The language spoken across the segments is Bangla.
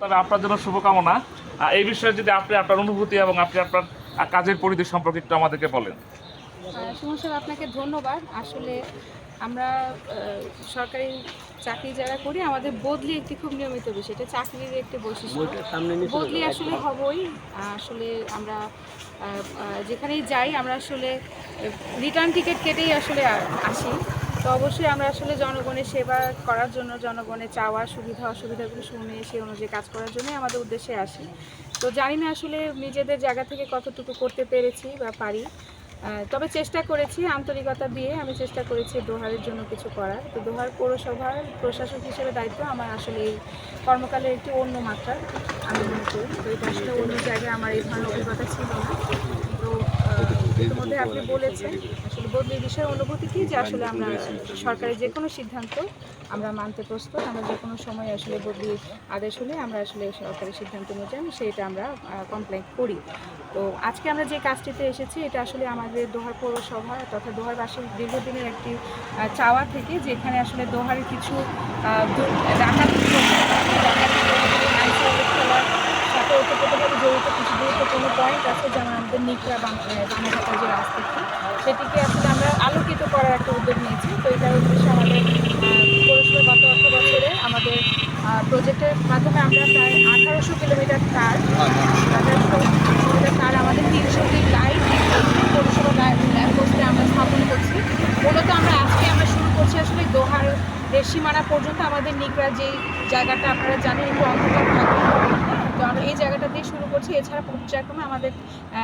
তবে আপনার জন্য শুভকামনা। এই বিষয়ে যদি আপনি আপনার অনুভূতি এবং আপনি আপনার কাজের পরিধি সম্পর্কে একটু আমাদেরকে বলেন। সুমন আপনাকে ধন্যবাদ। আসলে আমরা সরকারি চাকরি যারা করি আমাদের বদলি একটি খুব নিয়মিত বিষয়। এটা চাকরির একটি বৈশিষ্ট্য। বদলি আসলে হবই। আসলে আমরা যেখানেই যাই আমরা আসলে রিটার্ন টিকিট কেটেই আসলে আসি। তো অবশ্যই আমরা আসলে জনগণের সেবা করার জন্য জনগণের চাওয়া, সুবিধা, অসুবিধাগুলো শুনে সেই অনুযায়ী কাজ করার জন্যই আমাদের উদ্দেশ্যে আসি। তো জানি না আসলে নিজেদের জায়গা থেকে কতটুকু করতে পেরেছি বা পারি। তবে চেষ্টা করেছি আন্তরিকতা দিয়ে, আমি চেষ্টা করেছি দোহারের জন্য কিছু করার। তো দোহার পৌরসভার প্রশাসক হিসেবে দায়িত্ব আমার আসলে এই কর্মকালের একটি অন্য মাত্রা আমি মনে করি। তো এটা আসলে অন্য জায়গায় আমার এই ধরনের অভিজ্ঞতা ছিল না। তো ইতিমধ্যে আপনি বলেছেন বদলির বিষয়ে অনুভূতি কি যে আসলে আমরা সরকারের যে কোনো সিদ্ধান্ত আমরা মানতে প্রস্তুত আমরা যে কোনো সময় আসলে বদলির আদেশ হলে আমরা আসলে সরকারি সিদ্ধান্ত অনুযায়ী সেটা আমরা কমপ্লেন করি। তো আজকে আমরা যে কাজটিতে এসেছি এটা আসলে আমাদের দোহার পৌরসভা তথা দোহারবাসীর দীর্ঘদিনের একটি চাওয়া থেকে যেখানে আসলে দোহারের কিছু ডাকাত সাথে ওতপ্রোতভাবে জড়িত কিছু গুরুত্বপূর্ণ পয়েন্ট আছে যেমন আমাদের নিকরা বানাঘাটা যে রাস্তাটি সেটিকে আসলে আমরা আলোকিত করার একটা উদ্যোগ নিয়েছি। তো এটার উদ্দেশ্যে আমাদের পৌরসভা গত অর্থ বছরে আমাদের প্রজেক্টের মাধ্যমে আমরা প্রায় আঠারোশো কিলোমিটার তার, আঠারোশো কিলোমিটার তার আমাদের তিনশোটি লাইট পৌরসভা ল্যাম্পপোস্টে আমরা স্থাপন করছি। মূলত আমরা আজকে আমরা শুরু করছি আসলে দোহার দেশ সীমানা পর্যন্ত আমাদের নিকরা যেই জায়গাটা আপনারা জানেন একটু অন্ধকার থাকে। তো আমরা এই শুরু করছি। এছাড়া পর্যায়ক্রমে আমাদের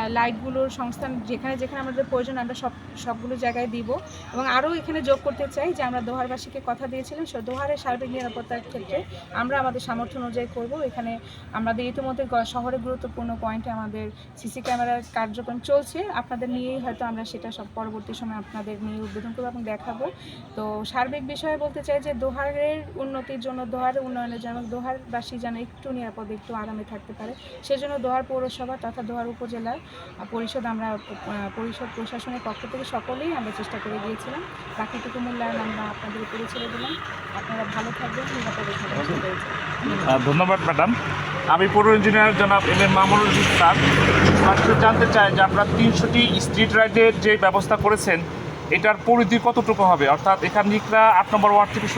লাইটগুলোর সংস্থান যেখানে যেখানে আমাদের প্রয়োজন, আমরা সব, সবগুলো জায়গায় দিব। এবং আরও এখানে যোগ করতে চাই যে আমরা দোহারবাসীকে কথা দিয়েছিলাম, সো দোহারের সার্বিক নিরাপত্তার ক্ষেত্রে আমরা আমাদের সামর্থ্য অনুযায়ী করব। এখানে আমাদের ইতিমধ্যে গ- শহরে গুরুত্বপূর্ণ পয়েন্টে আমাদের সিসি ক্যামেরার কার্যক্রম চলছে। আপনাদের নিয়েই হয়তো আমরা সেটা সব পরবর্তী সময় আপনাদের নিয়ে উদ্বোধন করব এবং দেখাবো। তো সার্বিক বিষয়ে বলতে চাই যে দোহারের উন্নতির জন্য, দোহারের উন্নয়নের জন্য দোহারবাসী যেন একটু নিরাপদে, একটু আরামে থাকতে পারে, সেজন্য দোহার পৌরসভা তথা দোহার উপজেলার পরিষদ আমরা পরিষদ প্রশাসনের পক্ষ থেকে সকলেই আমরা চেষ্টা করে গিয়েছিলাম। বাকিটুকু মূল্যায়ন আমরা আপনাদের উপরে ছেড়ে দিলাম। আপনারা ভালো থাকবেন নিরাপদে থাকবেন। ধন্যবাদ ম্যাডাম আমি পৌর ইঞ্জিনিয়ার জনাব এম এম স্যার। আসলে জানতে চাই যে আপনারা তিনশোটি স্ট্রিট রাইডের যে ব্যবস্থা করেছেন এটার পরিধি কতটুকু হবে? অর্থাৎ এখান নিকরা আট নম্বর ওয়ার্ড থেকে